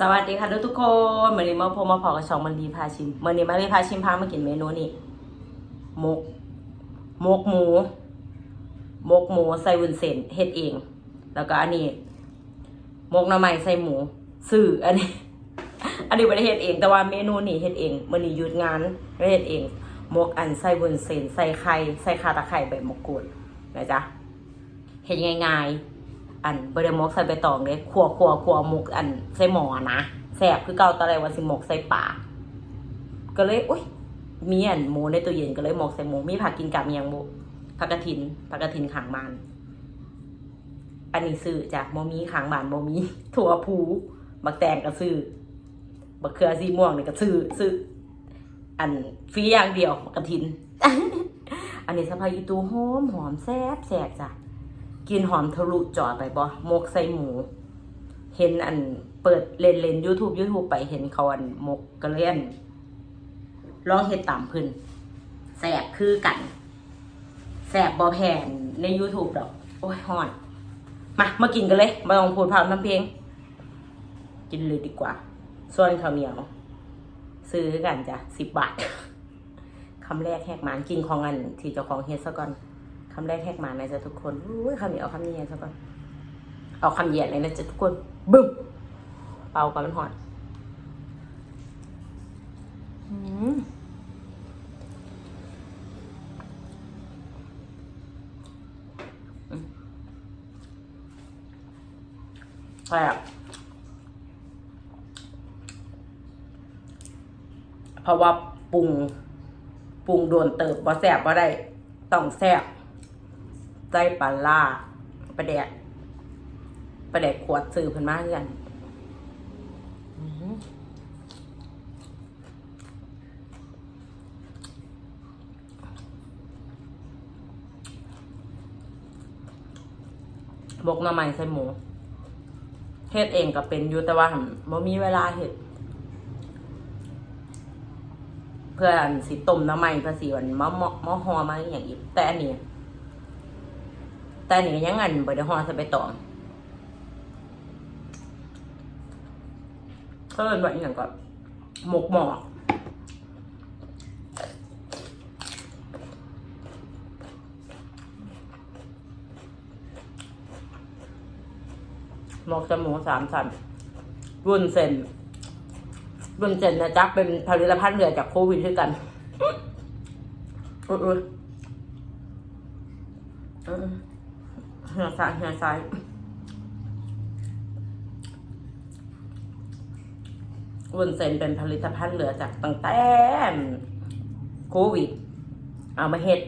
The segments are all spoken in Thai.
สวัสดีค่ะทุกคนวันนี้มาพบมาพอกับช่องมันดีพาชิมวันนี้มารีพาชิมพามากินเมนูนี่มกมกหมูมกหมูใส่วุ้นเส้นเฮ็ดเอง แล้วก็อันนี้มกหน่อไม้ใส่หมูซื้ออันนี้ อันนี้ไม่ได้เฮ็ดเอง แต่ว่าเมนูนี่เฮ็ดเองมันนี้หยุดงานไม่ได้เฮ็ดเองมกอันใส่วุ้นเส้นใส่ไข่ใส่ขาตะไคร้ใบมะกรูดนะจ๊ะเฮ็ดง่ายๆ อันบไดหมกใส่ใบตองเลยขัวขัวขัวหมกอันใส่หมอนะแสบคือเก่าตอนแรกว่าสิหมกใส่ปากก็เลยอุ้ยมีอันหมูในตู้เย็นก็เลยหมกใส่หมูมีผักกินกับมียังบุผักกระถินผักกระถินขางบานอันนี้ซื้อจากโมมีขางบานโมมีถั่วพูบักแตงก็ซื้อบักเขือสีม่วงนี่ก็ซื้อซื้ออันฟรีอย่างเดียวบักกระถิน อันนี้สะพายอีตูหอมหอมแซ่บแซ่บจ้ะ กินหอมทะลุจอไปบ่หมกใส่หมู เห็นอันเปิดเล่นเล่นยูทูบยูทูบไปเห็นเขาอันหมกกระเล่นลองเฮ็ดตามพิ่นแสบคือกันแสบบ่แผ่นใน YouTube ดอก โอ้ยฮอน มามากินกันเลยมาลองพูดพร้อมทำเพลง กินเลยดีกว่า ส่วนข้าวเหนียว ซื้อกันจ้ะสิบบาทคำแรกแหกหมานกินของอันที่เจ้าของเฮ็ดซะก่อน คำแรกแหกมานนะจ๊ะทุกคนอุ้ยคำนี้เอาคำนี้ซะก่อนเอาคำเหยียดเลยนะจ๊ะทุกคน บึ้มเป่าก่อนมันหอนอืมอืมแซ่บเพราะว่าปรุง ปรุงโดนเติบบ่แซ่บบ่ได้ ต้องแซ่บ ใส่ปลาล่าปลาแดกปลาแดกขวดซื้อเพิ่นมาคือกันอื้อหือบกหน้ำใหม่ใส่หมูเฮ็ดเองก็เป็นอยู่แต่ว่าบ่มีเวลาเฮ็ดเพื่อนสิต้มน้ำมันภาษีวันมะมะมะฮอมาอย่างอีกแต่อันนี้ แต่นนี้ก็ยังอันบ่ได้ฮอใส่ใบตองก็เลยว่าอหย่างก็หมกหมอกหมอกจมูกสามสันวุ้นเส้นบุญเจนนะจ๊ะเป็นผลิตภัณฑ์เหลือจากโควิดด้วยกันออเออ เออเหี่ยซ้ายเหี่ยซ้ายวุ้นเส้นเป็นผลิตภัณฑ์เหลือจากตั้งแต่โควิด เอามาเฮ็ด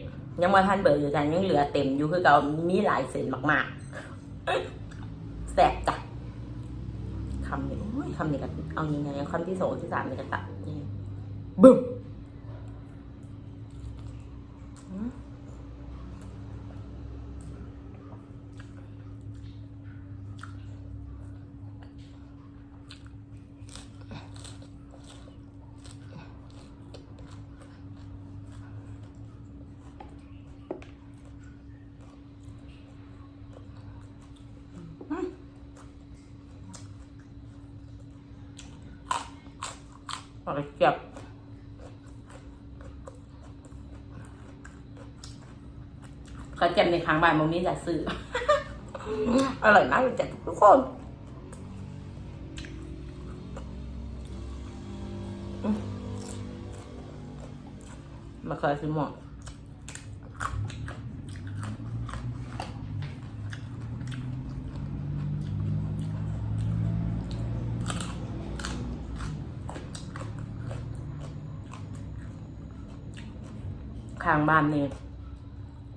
ยังมาทันเบิดอยู่จ้ะยังเหลือเต็มอยู่คือเก่ามีหลายเส้นมากๆแซ่บจ้ะคำนี้คำนี้ก็เอายังไงคำที่สองที่สามนี่ก็ตัดบึ้มอืม ปเทียบข้าวเจ็บในค้างบ่านมงนี้จะซื้อ อร่อยมากเลยจ้ะทุกคนมาคอยซื้อหมด ข้างบ้านนี่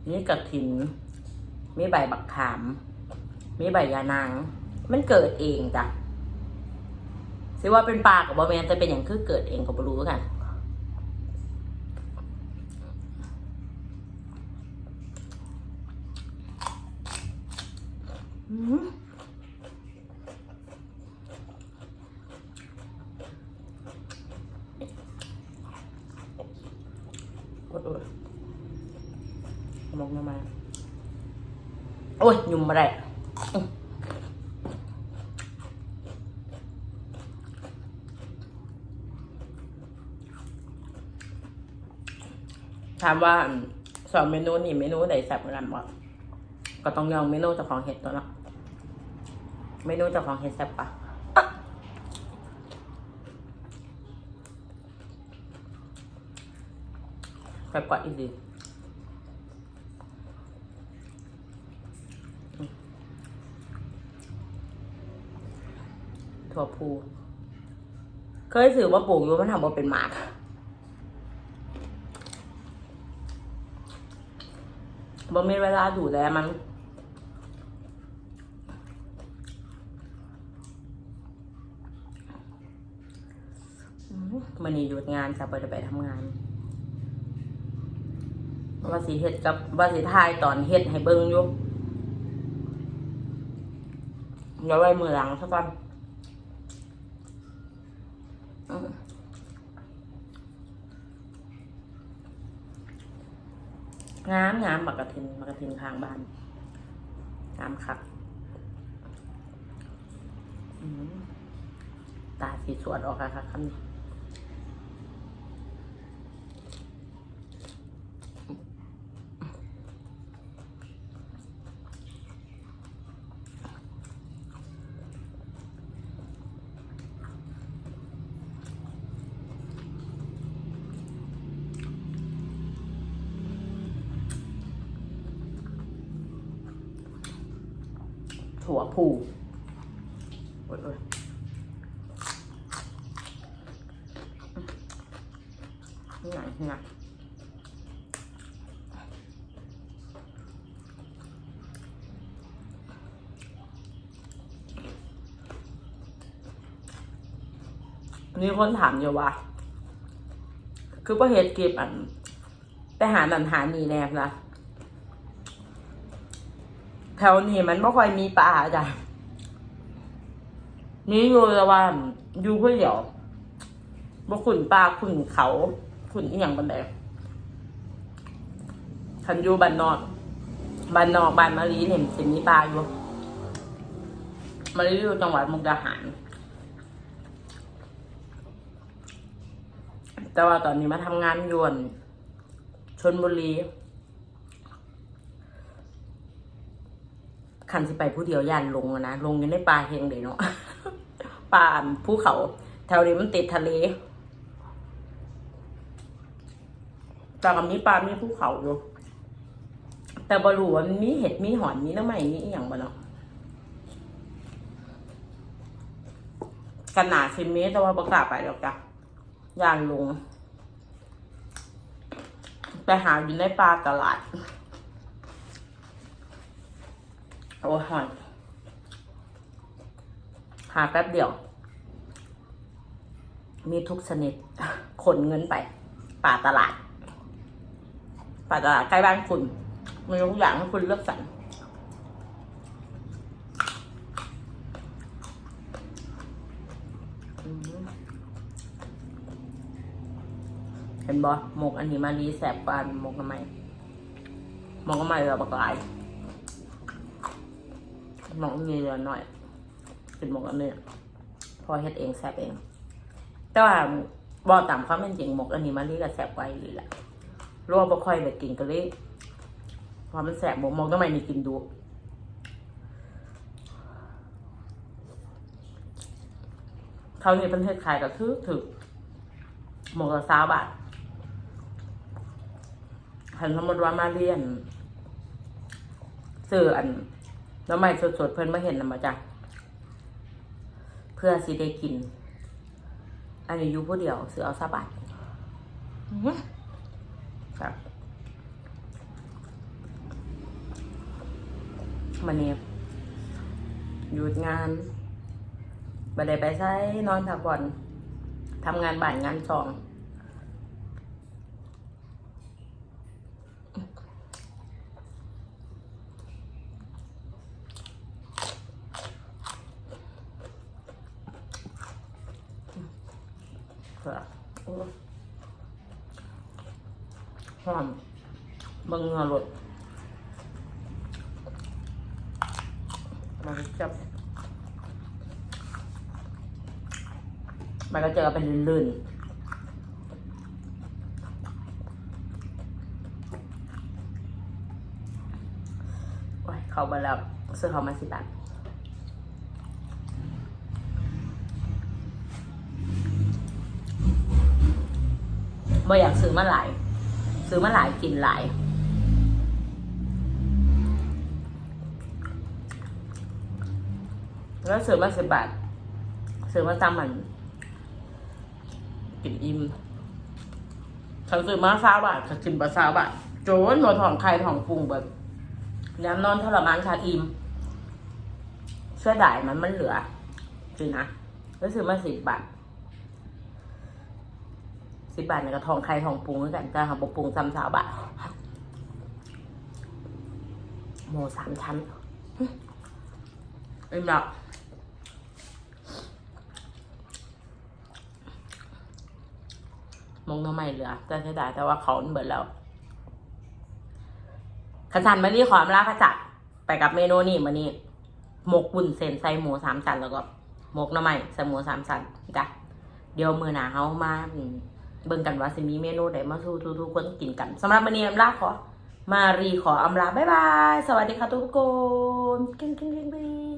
นี่กระถิน มีใบบักขาม มีใบยานาง มันเกิดเองจ้ะสิว่าเป็นปลากับบอแมนจะเป็นอย่างคือเกิดเองกับบรู้กันอืม นม้โอ้ยยุ่มอะไรถามว่าสองเมนูนี่เมนูไหนแซ่บกว่ากันบ่ก็ต้องยอมเมนูจากของเห็ดตัวเนะเมนูจากของเห็ดแซ่บปะแซ่บกว่าอีกดี ถั่วพู เคยถือว่าปลูกอยู่มันทำว่าเป็นหมากบ่มีเวลาดูแลมัน มันนี่หยุดงานจะไปไปทำงานว่าสิเฮ็ดกับว่าสิทายตอนเฮ็ดให้เบิ่งอยู่เดี๋ยวไว้มือหลังซะก่อน งามงามบักกระทินบักกระทินข้างบ้านงามคักตาสีสวดออกค่ะคับคำนี้ ถั่วผูโอ้ยนี่ไงนี่ไงมีคนถามอยู่ว่า คือว่าเฮ็ดเก็บอันไปหาหนันหานีแนบนะ แถวนี้มันไม่ค่อยมีป่าจ้ะนี่อยู่แต่ว่าอยู่เพื่อเดียวบ่ขุนป่าขุนเขาขุนอีหยังบันไดคันอยู่บ้านนอกบ้านนอกบ้านมะลีเนี่ยสิมีป่าอยู่มะลีอยู่จังหวัดมุกดาหาร แต่ว่าตอนนี้มาทำงานยวนชนบุรี คันสิไปผู้เดียวย่านลงนะลงอยู่ในป่าเฮงเลยเนาะป่าภูเขา แถวนี้มันติดทะเลแต่กับมีป่ามีภูเขาอยู่แต่บรูว่ามันมีเห็ดมีหอนมีน้ำใหม่มีอหย่างบ่เนาะกันหนาสิเมตรแต่ว่าประกาศไปหรอกจ้ะย่านลง ไปหาอยู่ในป่าตลาด โอ้ยหอนหาแป๊บเดียว มีทุกชนิด ขนเงินไป ป่าตลาด ป่าตลาดใกล้บ้านคุณ มีทุกอย่างให้คุณเลือกสรรเห็นบอหมกอันนี้มารีแสบปานหมกทำไมหมกทำไมเราบักหลาย หมกมีเยอะหน่อย เป็นหมกอันเนี้ยพอเฮ็ดเองแซ่บเอง แต่ว่าบอกตามความเป็นจริงหมกอันนี้มารีก็แซ่บไว้เลยแหละรัวบ่ค่อยได้กินก็เลยพอมันแซ่บหมกหมกทำไมมีกินดูเขาในประเทศไทยก็ถือถือหมกละสาบาทหันสมมติว่ามาเรียนซื้ออัน แล้วใหม่สดๆเพิ่นมาเห็นนำมาจ้ะเพื่อสิได้กิน อันนี้อยู่ผู้เดียวซื้อเอาซาบาทอื้อหือครับมันนี้หยุดงานบ่ได้ไปใช้นอนพักผ่อนทำงานบ่ายงานสอง ละหอมบางเงาหลดมันจะมันก็จะเป็นลื่นๆเขาไปแล้บซื้อเขามาสิบบาท บ่อยากซื้อมาหลาย ซื้อมาหลายกินหลายแล้วซื้อมาสิบบาทซื้อมาตามมันกินอิ่มฉันซื้อมาซาบาทฉันกินปลาซาบาทโจนหัวทองไข่ทองปรุงแบบย้ำนอนทรมานชาอิ่มเสื้อดายมันมันเหลือจริงนะแล้วซื้อมาสิบบาท สิบบาทเนี่ยก็ทองไข่ทองปรุงด้วยกันแต่หาบปรุงซ้ำสาวบาทโมสามชั้นอิ่มแล้วมงน้ำไม่เหลือแต่เสียดายแต่ว่าเขาเบิดแล้วขจันมารีขอมลาขจัดไปกับเมนูนี่มานี่หมกบุ่นเซนใส่หมูสามสันแล้วก็หมกน้ำไม่ใส่หมูสามสันจ้ะเดี๋ยวมือหนาเฮามาอืม เบิ่งกันว่าสิมีเมนูใดมาสู่ทุกๆคนกินกันสำหรับวันนี้อำลาขอ มารีขออำลาบ๊ายบาย สวัสดีค่ะทุกคนเก่งๆๆ